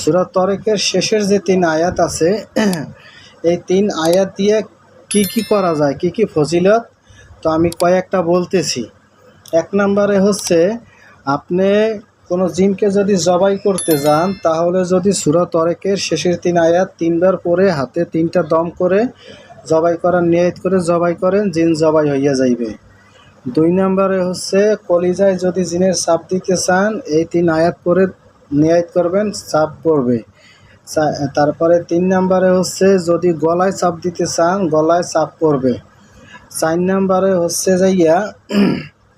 সুরাত তরেকের শেষের যে তিন আয়াত আছে, এই তিন আয়াত দিয়ে কি কি করা যায়, কি কি ফজিলত, তো আমি কয়েকটা বলতেছি। এক নম্বরে হচ্ছে, আপনি কোনো জিনকে যদি জবাই করতে যান, তাহলে যদি সুরা তরেকের শেষের তিন আয়াত তিনবার পরে হাতে তিনটা দম করে জবাই করার নিয়ত করে জবাই করেন, জিন জবাই হইয়া যাইবে। দুই নম্বরে হচ্ছে, কলিজায় যদি জিনের চাপ দিতে চান, এই তিন আয়াত পরে নিয়ত করবেন, চাপ পড়বে। তারপরে তিন নম্বরে হচ্ছে যদি গলায় চাপ দিতে চান, গলায় চাপ পড়বে। চার নম্বরে হচ্ছে যাইয়া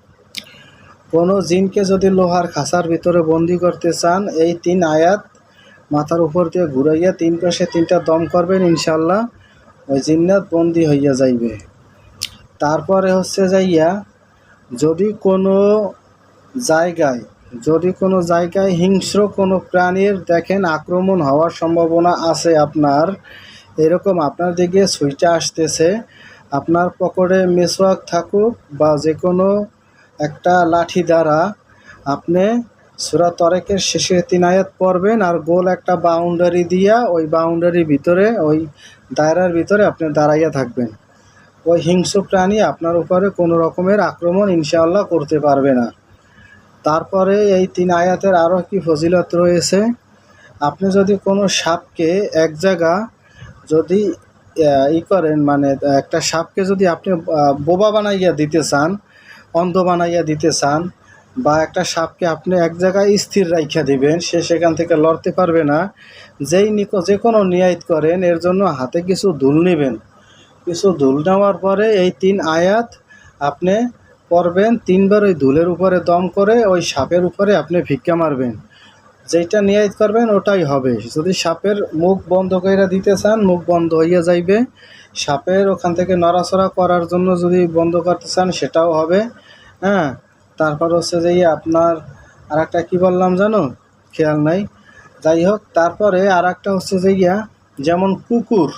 কোনো জিনকে যদি লোহার খাঁচার ভিতরে বন্দি করতে চান, এই তিন আয়াত মাথার উপর দিয়ে ঘুরাইয়া তিন পাশে তিনটা দম করবেন ইনশাল্লাহ ওই জিন্নাত বন্দি হইয়া যাইবে। তারপরে হচ্ছে যাইয়া যদি কোনো জায়গায় যদি কোনো জায়গায় হিংস্র কোনো প্রাণীর দেখেন আক্রমণ হওয়ার সম্ভাবনা আছে আপনার, এরকম আপনার দিকে সুইটা আসতেছে, আপনার পকেটে মেসওয়াক থাকুক বা যে কোনো একটা লাঠি দ্বারা, আপনি সুরা তরেকের শেষে তিন আয়াত পড়বেন আর গোল একটা বাউন্ডারি দিয়া ওই বাউন্ডারির ভিতরে, ওই দায়রার ভিতরে আপনি দাঁড়াইয়া থাকবেন। ওই হিংস্র প্রাণী আপনার উপরে কোনো রকমের আক্রমণ ইনশাআল্লাহ করতে পারবে না। তারপরে এই তিন আয়াতের আরও কি ফজিলত রয়েছে। আপনি যদি কোনো সাপকে এক জায়গা যদি ই করেন মানে একটা সাপকে যদি আপনি বোবা বানাইয়া দিতে চান, অন্ধ বানাইয়া দিতে চান, বা একটা সাপকে আপনি এক জায়গায় স্থির রাইখা দিবেন, সে সেখান থেকে লড়তে পারবে না, যেই নিকো, যে কোনো নিয়ায়ত করেন, এর জন্য হাতে কিছু ধুল নেবেন। কিছু ধুল নেওয়ার পরে এই তিন আয়াত আপনি পড়বেন তিনবার ওই ধুলের উপরে দম করে ওই সাপের উপরে আপনি ভিক্ষা মারবেন। যেটা নিয়ায়ত করবেন, ওটাই হবে। যদি সাপের মুখ বন্ধ করে দিতে চান, মুখ বন্ধ হইয়া যাইবে। সাপের ওখান থেকে নড়াচড়া করার জন্য যদি বন্ধ করতে চান, সেটাও হবে। হ্যাঁ তারপর হচ্ছে যে আপনার আর একটা কী বললাম জানো? খেয়াল নাই। যাই হোক, তারপরে আর একটা হচ্ছে যে যেমন কুকুর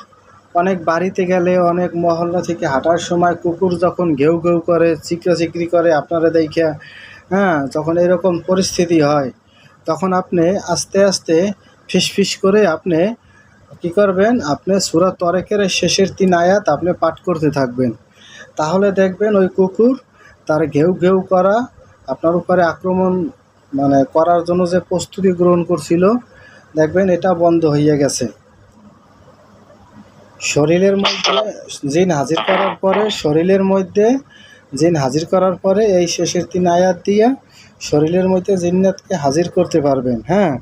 অনেক বাড়িতে গেলে অনেক মহল্লা থেকে হাঁটার সময় কুকুর যখন ঘেউ ঘেউ করে চিকরা চিকরি করে আপনারা দেখে হ্যাঁ যখন এরকম পরিস্থিতি হয়, তখন আপনি আস্তে আস্তে ফিসফিস করে আপনি কি করবেন? আপনি সুরা তরেকের শেষের তিন আয়াত আপনি পাঠ করতে থাকবেন। তাহলে দেখবেন ওই কুকুর তার ঘেউ ঘেউ করা, আপনার উপরে আক্রমণ মানে করার জন্য যে প্রস্তুতি গ্রহণ করছিল, দেখবেন এটা বন্ধ হইয়া গেছে। শরীরের মধ্যে জিন হাজির করার পরে, শরীরের মধ্যে জিন হাজির করার পরে এই শেষের তিন আয়াত দিয়ে শরীরের মধ্যে জিন্নাতকে হাজির করতে পারবেন হ্যাঁ?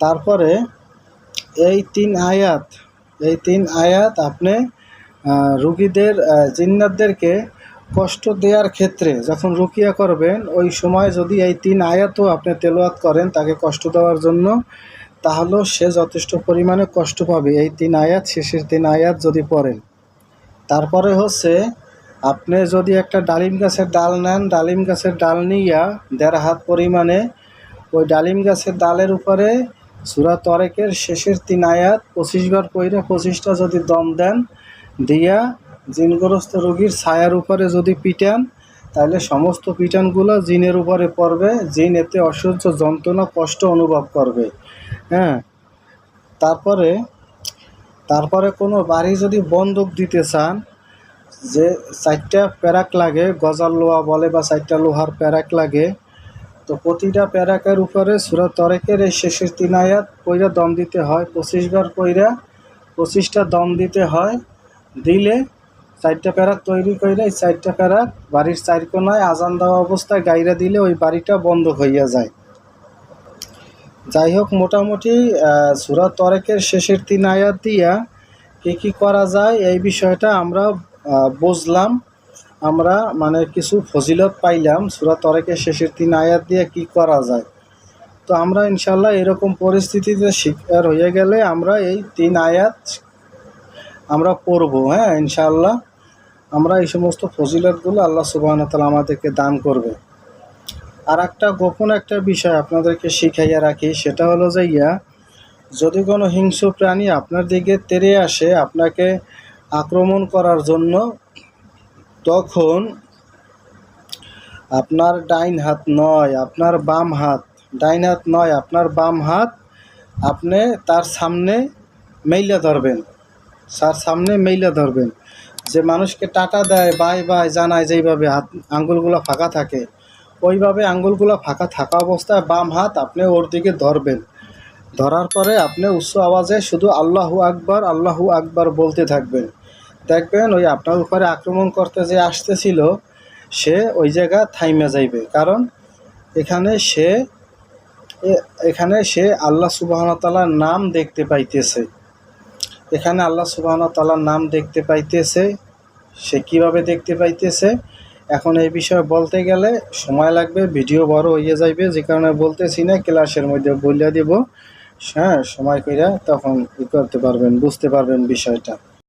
তারপরে এই তিন আয়াত, এই তিন আয়াত আপনি রুগীদের জিন্নাতদেরকে কষ্ট দেওয়ার ক্ষেত্রে যখন রুকিয়া করবেন, ওই সময় যদি এই তিন আয়াতও আপনি তেলোয়াত করেন, তাকে কষ্ট দেওয়ার জন্য তাহলেও সে যথেষ্ট পরিমাণে কষ্ট পাবে। এই তিন আয়াত শেষের তিন আয়াত যদি পড়েন। তারপরে হচ্ছে, আপনি যদি একটা ডালিম গাছের ডাল নেন, ডালিম গাছের ডাল নিয়া দেড় হাত পরিমাণে ওই ডালিম গাছের ডালের উপরে সুরা তরেকের শেষের তিন আয়াত, পঁচিশ বার পইরে পঁচিশটা যদি দম দেন, দিয়া জিনগ্রস্ত রোগীর ছায়ার উপরে যদি পিটান তাহলে সমস্ত পিটানগুলো জিনের উপরে পড়বে। জিন এতে অসহ্য যন্ত্রণা, কষ্ট অনুভব করবে। হ্যাঁ। তারপরে তারপরে কোনো বাড়ি যদি বন্দুক দিতে চান, যে চারটা প্যারাক লাগে, গজাল লোহা বলে বা চারটা লোহার প্যারাক লাগে, তো প্রতিটা প্যারাকের উপরে সুরা তরেকের এই শেষের তিন আয়াত পইরা দম দিতে হয়। পঁচিশ বার পইরা পঁচিশটা দম দিতে হয়। দিলে চারটা প্যারাক তৈরি করে এই চারটা প্যারাক বাড়ির চার কোনায় আজান দেওয়া অবস্থায় গাইরা দিলে ওই বাড়িটা বন্ধ হইয়া যায়। যাই হোক মোটামুটি সূরা তরেকের শেষের তিন আয়াত দিয়া কী কী করা যায় এই বিষয়টা আমরা বুঝলাম। আমরা মানে কিছু ফজিলত পাইলাম সূরা তরেকের শেষের তিন আয়াত দিয়ে কি করা যায়। তো আমরা ইনশাল্লাহ এরকম পরিস্থিতিতে শিকার হয়ে গেলে আমরা এই তিন আয়াত আমরা পড়ব হ্যাঁ ইনশাল্লাহ আমরা এই সমস্ত ফজিলতগুলো আল্লাহ সুবাহ তালা আমাদেরকে দান করবে। আর একটা গোপন একটা বিষয় আপনাদেরকে শিখাইয়া রাখি, সেটা হলো যে ইয়া, যদি কোনো হিংস্র প্রাণী আপনার দিকে তেড়ে আসে আপনাকে আক্রমণ করার জন্য, তখন আপনার ডাইন হাত নয়, আপনার বাম হাত, ডাইন হাত নয়, আপনার বাম হাত আপনি তার সামনে মেইলা ধরবেন, তার সামনে মেইলা ধরবেন। যে মানুষকে টাটা দেয়, বাই বাই জানায় যেইভাবে হাত, আঙ্গুলগুলো ফাঁকা থাকে ওইভাবে আঙ্গুলগুলো ফাঁকা থাকা অবস্থায় বাম হাত আপনি ওর দিকে ধরবেন। ধরার পরে আপনি উচ্চ আওয়াজে শুধু আল্লাহু আকবার আল্লাহু আকবার বলতে থাকবেন। দেখবেন ওই আপনার উপরে আক্রমণ করতে যে আসতেছিল, সে ওই জায়গা থাইমে যাইবে। কারণ এখানে সে এখানে সে আল্লাহ সুবাহতালার নাম দেখতে পাইতেছে। এখানে আল্লাহ সুবাহতালার নাম দেখতে পাইতেছে, সে কীভাবে দেখতে পাইতেছে? এখন এই বিষয়ে বলতে গেলে সময় লাগবে ভিডিও বড় হয়ে যাইবে, যে কারণে বলতেছি না, ক্লাসের মধ্যে বলিয়া দিব। হ্যাঁ সময় কইরা তখন ই করতে পারবেন, বুঝতে পারবেন বিষয়টা।